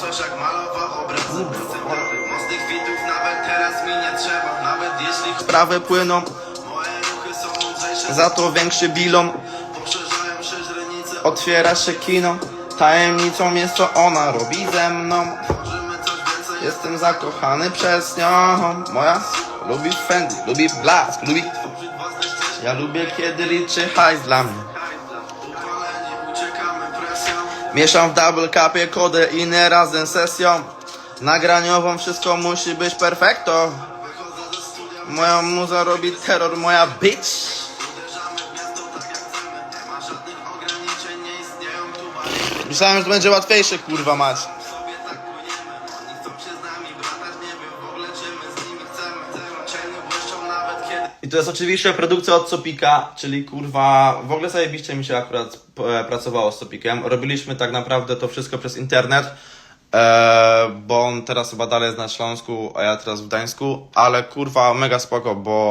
coś jak malował obrazy Mocnych kwitów nawet teraz mi nie trzeba. Nawet jeśli sprawy płyną. Moje ruchy są mądrzejsze Za to większy bilon Poszerzają się źrenice. Otwiera się kino. Tajemnicą jest co ona robi ze mną. Jestem zakochany przez nią. Moja lubi Fendi, lubi blask, lubi Ja lubię kiedy liczy hajs dla mnie Mieszam w double capie kodeinę razem z sesją. Nagraniową wszystko musi być perfekto. Moja muza robi terror, moja bitch. Myślałem, że to będzie łatwiejsze, kurwa mać. I to jest oczywiście produkcja od Sopika, czyli kurwa, w ogóle zajebiście mi się akurat e, pracowało z Sopikiem. Robiliśmy tak naprawdę to wszystko przez internet, e, bo on teraz chyba dalej jest na Śląsku, a ja teraz w Gdańsku, ale kurwa mega spoko, bo